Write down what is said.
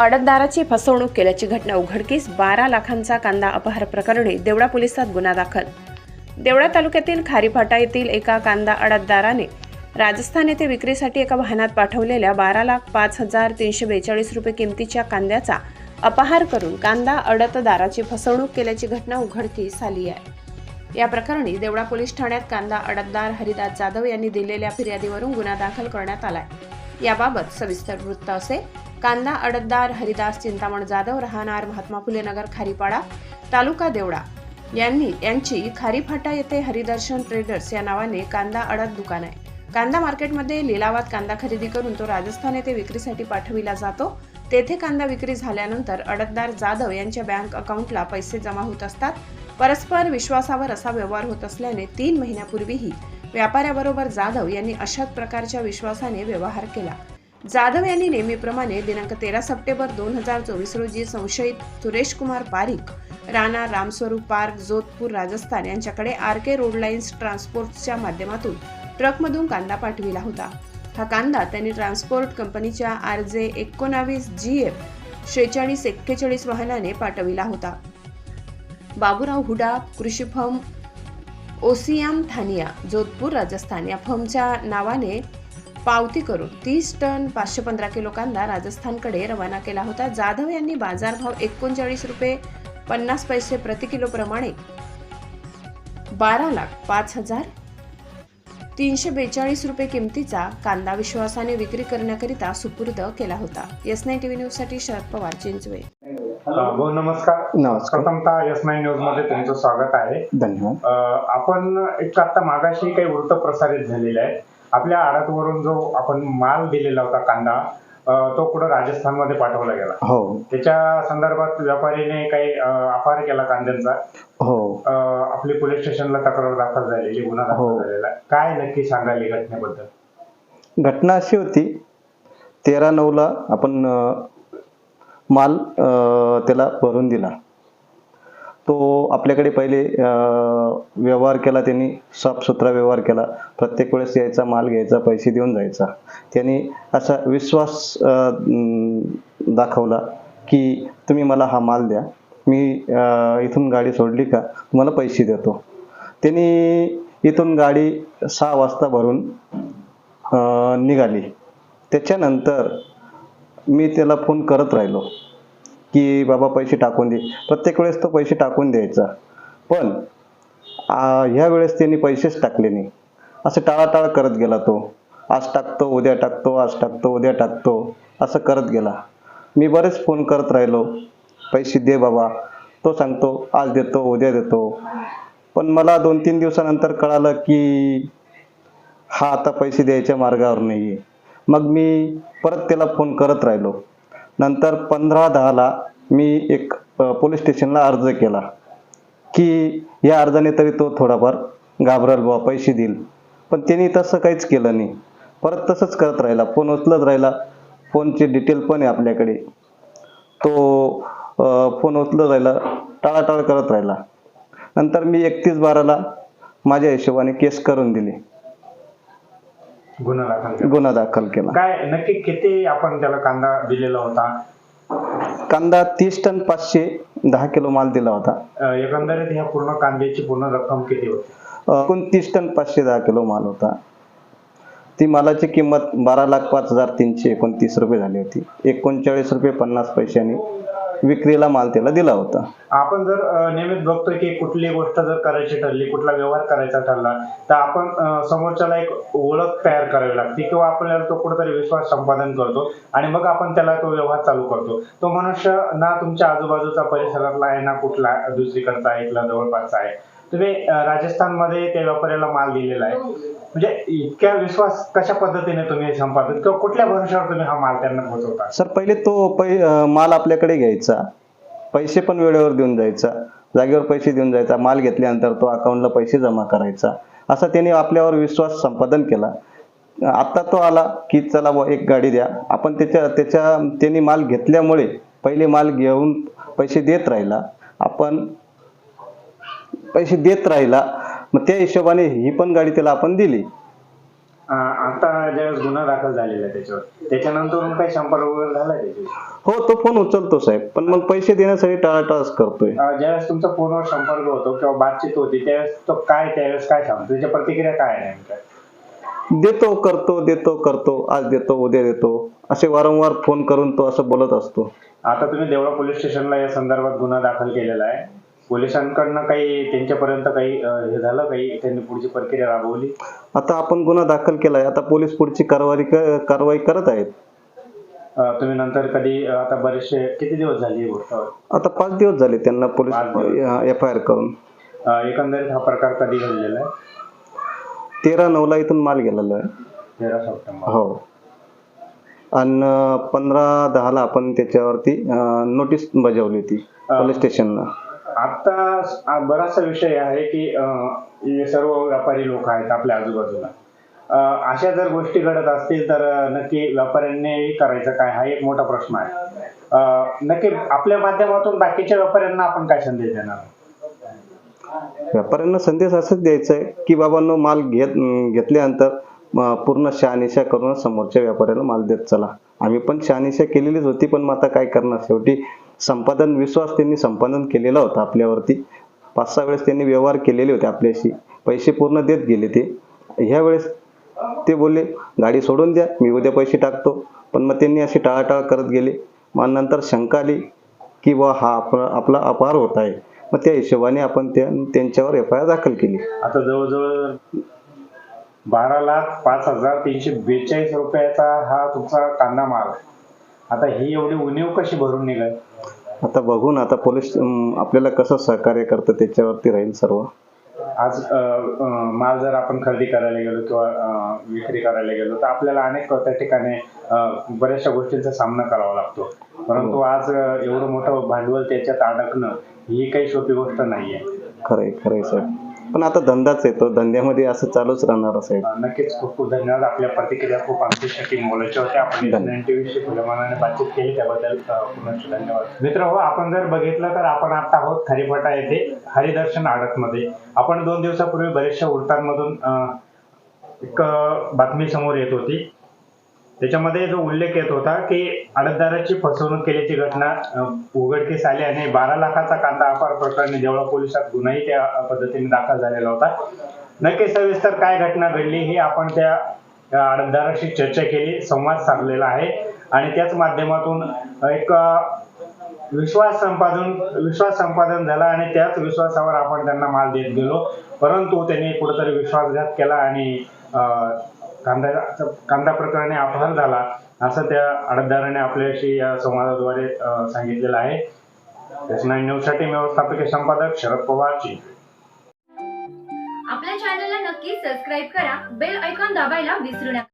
अडतदाराची फसवणूक केल्याची घटना उघडकीस बारा लाखांचा कांदा अपहार प्रकरणी देवळा पोलिसात गुन्हा दाखल. देवळा तालुक्यातील खारीफाटा येथील एका कांदा अडतदाराने राजस्थान येथे विक्रीसाठी एका वाहनात पाठवलेल्या बारा लाख पाच हजार तीनशे बेचाळीस रुपये किमतीच्या कांद्याचा अपहार करून कांदा अडतदाराची फसवणूक केल्याची घटना उघडकीस आली आहे. या प्रकरणी देवळा पोलीस ठाण्यात कांदा अडतदार हरिदास जाधव यांनी दिलेल्या फिर्यादीवरून गुन्हा दाखल करण्यात आलाय. याबाबत सविस्तर वृत्त असे कांदा अडतदार हरिदास चिंतामण जाधव राहणार महात्मा फुले नगर खारीपाडा तालुका देवळा यांनी यांची खारीफाटा येथे हरिदर्शन ट्रेडर्स या नावाने कांदा अडत दुकान आहे. कांदा मार्केटमध्ये लिलावात कांदा खरेदी करून तो राजस्थान येथे विक्रीसाठी पाठविला जातो. तेथे कांदा विक्री झाल्यानंतर अडतदार जाधव यांच्या बँक अकाउंटला पैसे जमा होत असतात. परस्पर विश्वासावर असा व्यवहार होत असल्याने तीन महिन्यापूर्वीही व्यापाऱ्याबरोबर जाधव यांनी अशाच प्रकारच्या विश्वासाने व्यवहार केला. जाधव यांनी नेहमीप्रमाणे दिनांक तेरा सप्टेंबर दोन हजार चोवीस रोजी संशयित सुरेश कुमार पारिक राणा रामस्वरूप पार्क जोधपूर राजस्थान यांच्याकडे आर के रोड लाईन्स ट्रान्सपोर्टच्या माध्यमातून ट्रकमधून कांदा पाठविला होता. हा कांदा त्यांनी ट्रान्सपोर्ट कंपनीच्या आर जे एकोणावीस जी एफ शेहेचाळीस एक्केचाळीस वाहनाने पाठविला होता. बाबूराव हुडा कृषी फर्म ओसियाम थानिया जोधपूर राजस्थान या फर्मच्या नावाने पावती करून तीस टन पाचशे पंधरा किलो कांदा राजस्थानकडे रवाना केला होता. जाधव यांनी बाजारभाव एकोणचाळीस रुपये पन्नास पैसे प्रति किलो प्रमाणे बारा लाख पाच हजार तीनशे बेचाळीस रुपये किमतीचा कांदा विश्वासाने विक्री करण्याकरिता सुपूर्द केला होता. एस नाईन टीव्ही न्यूजसाठी शरद पवार चिंचवे. भाऊ नमस्कार. नमस्कार. प्रथमतः एस नाईन न्यूजमध्ये तुमचं स्वागत आहे. धन्यवाद. आपण एक आता मागाशी काही वृत्त प्रसारित झालेले आहे आपल्या आडातवरून जो आपण माल दिलेला होता कांदा तो कुठं राजस्थानमध्ये पाठवला गेला. हो. त्याच्या संदर्भात व्यापारीने काही अपहार केला कांद्यांचा. हो. आपली पोलीस स्टेशनला तक्रार दाखल झालेली गुन्हा दाखल हो. झालेला. काय नक्की सांगाल घटनेबद्दल? घटना अशी होती तेरा नऊला आपण माल त्याला भरून दिला. तो आपल्याकडे पहिले व्यवहार केला त्यांनी साफसुथरा व्यवहार केला. प्रत्येक वेळेस यायचा माल घ्यायचा पैसे देऊन जायचा. त्यांनी असा विश्वास दाखवला की तुम्ही मला हा माल द्या. मी इथून गाडी सोडली का तुम्हाला पैसे देतो. त्यांनी इथून गाडी सहा वाजता भरून निघाली. त्याच्यानंतर मी त्याला फोन करत राहिलो. की बाबा पैसे टाकून दे. प्रत्येक वेळेस तो पैसे टाकून द्यायचा. पण ह्या वेळेस त्यांनी पैसेच टाकले नाही. असं टाळाटाळ करत गेला तो. आज टाकतो उद्या टाकतो आज टाकतो उद्या टाकतो. असं करत गेला. मी बरेच फोन करत राहिलो. पैसे दे बाबा. तो सांगतो आज देतो उद्या देतो. पण मला दोन तीन दिवसानंतर कळालं की हा आता पैसे द्यायच्या मार्गावर नाही आहे मग मी परत त्याला फोन करत राहिलो. नंतर पंधरा दहाला मी एक पोलीस स्टेशनला अर्ज केला की या अर्जाने तरी तो थोडाफार घाबरल बुवा पैसे देईल. पण त्यांनी तसं काहीच केलं नाही. परत तसंच करत राहिला फोन उचलत राहिला. फोनचे डिटेल पण आहे आपल्याकडे. तो फोन उचलत राहिला टाळाटाळ करत राहिला. नंतर मी एकतीस बाराला माझ्या हिशोबाने केस करून दिली. गुन्हा दाखल केला. गुन्हा दाखल केला. काय नक्की किती आपण त्याला कांदा दिलेला होता? कांदा तीस टन पाचशे दहा किलो माल दिला होता. एकंदरीत ह्या पूर्ण कांद्याची पूर्ण रक्कम किती होती? एकोणतीस टन पाचशे दहा किलो माल होता. ती मालाची किंमत बारा लाख पाच हजार तीनशे एकोणतीस रुपये झाली होती. एकोणचाळीस रुपये पन्नास पैशांनी विक्रीला माल त्याला दिला होता. आपण जर नियमित नेहमीच बघतोय की कुठली गोष्ट जर करायची ठरली कुठला व्यवहार करायचा ठरला तर आपण समोरच्याला एक ओळख तयार करावी लागते किंवा आपल्याला तो कुठेतरी विश्वास संपादन करतो आणि मग आपण त्याला तो व्यवहार चालू करतो. तो मनुष्य ना तुमच्या आजूबाजूचा परिसरातला आहे ना कुठला दुसरीकडचा आहे जवळपासचा आहे. तुम्ही राजस्थानमध्ये त्या व्यापाऱ्याला माल दिलेला आहे. म्हणजे इतक्या विश्वास कशा पद्धतीने तुम्ही संपादन किंवा कुठल्या भरोशावर तुम्ही हा माल त्यांना पोहोचवता? सर पहिले तो पै माल आपल्याकडे घ्यायचा. पैसे पण वेळेवर देऊन जायचा. जागेवर पैसे देऊन जायचा. माल घेतल्यानंतर तो अकाउंटला पैसे जमा करायचा. असा त्याने आपल्यावर विश्वास संपादन केला. आत्ता तो आला की चला एक गाडी द्या. आपण त्याच्या त्याच्या त्यांनी माल घेतल्यामुळे पहिले माल घेऊन पैसे देत राहिला. आपण पैसे देत राहिला मग त्या हिशोबाने ही पण गाडी त्याला आपण दिली. आता ज्यावेळेस गुन्हा दाखल झालेला आहे त्याच्यावर त्याच्यानंतर काही संपर्क वगैरे झाला हो तो फोन उचलतो साहेब पण मग पैसे देण्यासाठी टाळाटाळच करतोय. अं, ज्यावेळेस तुमचा फोनवर संपर्क होतो किंवा बातचीत होती त्यावेळेस तो काय त्यावेळेस काय सांगतो? त्याच्या प्रतिक्रिया काय आहे नेमक्या देतो करतो देतो करतो आज देतो उद्या देतो. असे वारंवार फोन करून तो असं बोलत असतो. आता तुम्ही देवळा पोलीस स्टेशनला या संदर्भात गुन्हा दाखल केलेला आहे. पोलिसांकडनं काही त्यांच्यापर्यंत काही हे झालं काही त्यांनी पुढची प्रक्रिया राबवली? आता आपण गुन्हा दाखल केलाय. आता पोलीस पुढची कारवाई क- कारवाई करत आहेत. तुम्ही नंतर कधी आता बरेचसे किती दिवस झाले आता पाच दिवस झाले त्यांना पोलीस. एफ आय आर करून. एकंदरीत हा प्रकार कधी घडलेला आहे? तेरा नऊला इथून माल गेलेला आहे. तेरा सप्टेंबर. हो. आणि पंधरा दहाला आपण त्याच्यावरती नोटीस बजावली होती पोलीस स्टेशनला. आता बराचसा विषय आहे की सर्व व्यापारी लोक आहेत आपल्या आजूबाजूला. अशा जर गोष्टी घडत असतील तर नक्की व्यापाऱ्यांनी करायचं काय? हा एक मोठा प्रश्न आहे. नक्की आपल्या माध्यमातून बाकीच्या व्यापाऱ्यांना आपण काय संदेश देणार व्यापाऱ्यांना संदेश असंच द्यायचा आहे की बाबांनो माल घेत घेतल्यानंतर पूर्ण शहानिशा करून समोरच्या व्यापाऱ्याला माल देत चला. आम्ही पण शहानिशा केलेलीच होती पण मग आता काय करणार? शेवटी संपादन विश्वास त्यांनी संपादन केलेला होता आपल्यावरती. पाच सहा वेळेस त्यांनी व्यवहार केलेले होते आपल्याशी. पैसे पूर्ण देत गेले ते. ह्या वेळेस ते बोलले गाडी सोडून द्या मी उद्या पैसे टाकतो. पण मग त्यांनी अशी टाळाटाळ करत गेले. मग नंतर शंका आली की बा हा आपला आपला अपहार होत आहे. मग त्या हिशोबाने आपण त्यांच्यावर एफ आय आर दाखल केली. आता जवळजवळ बारा लाख पाच हजार तीनशे बेचाळीस रुपयाचा हा तुमचा कांदा माल आता ही एवढी उणीव कशी भरून निघाल? आता बघून आता पोलीस आपल्याला कसं सहकार्य करतं त्याच्यावरती राहील सर्व. आज माल जर आपण खरेदी करायला गेलो किंवा विक्री करायला गेलो तर आपल्याला अनेक त्या ठिकाणी बऱ्याचशा गोष्टींचा सामना करावा लागतो. परंतु आज अ, एवढं मोठं भांडवल त्याच्यात अडकणं ही काही सोपी गोष्ट नाहीये. खरंय खरंय साहेब. पण आता धंदाच आहे तो. धंद्यामध्ये असं चालूच राहणार साहेब अ, नक्कीच. खूप खूप धन्यवाद. आपल्या प्रतिक्रिया खूप आमच्यासाठी मोलाच्या होत्या आपण. इंटरव्ह्यूशी खुल्या मनाने बातचीत केली. त्याबद्दल पुनश्च धन्यवाद. मित्र हो आपण जर बघितलं तर आपण आता आहोत खरीफाटा येथे हरिदर्शन आडतमध्ये. आपण दोन दिवसापूर्वी बरेचशा वृत्तांमधून एक बातमी समोर येत होती. त्याच्यामध्ये जो उल्लेख येत होता की अडतदाराची फसवणूक केल्याची घटना उघडकीस आली आणि बारा लाखाचा कांदा अपार प्रकरणी देवळा पोलिसात गुन्हाही त्या पद्धतीने दाखल झालेला होता. नक्की सविस्तर काय घटना घडली ही आपण त्या त्या चर्चा केली संवाद साधलेला आहे. आणि त्याच माध्यमातून एक विश्वास संपादन विश्वास संपादन झाला आणि त्याच विश्वासावर आपण त्यांना माल देत गेलो. परंतु त्यांनी कुठेतरी विश्वासघात केला आणि कांदा कांदा प्रकरणी अपहार झाला असं त्या आडतदाराने आपल्याशी या संवादाद्वारे सांगितलेलं आहे. एस नाईन न्यूजसाठी व्यवस्थापकीय संपादक शरद पवारची आपल्या चॅनलला नक्की सबस्क्राईब करा बेल ऐकॉन दाबायला विसरू नका.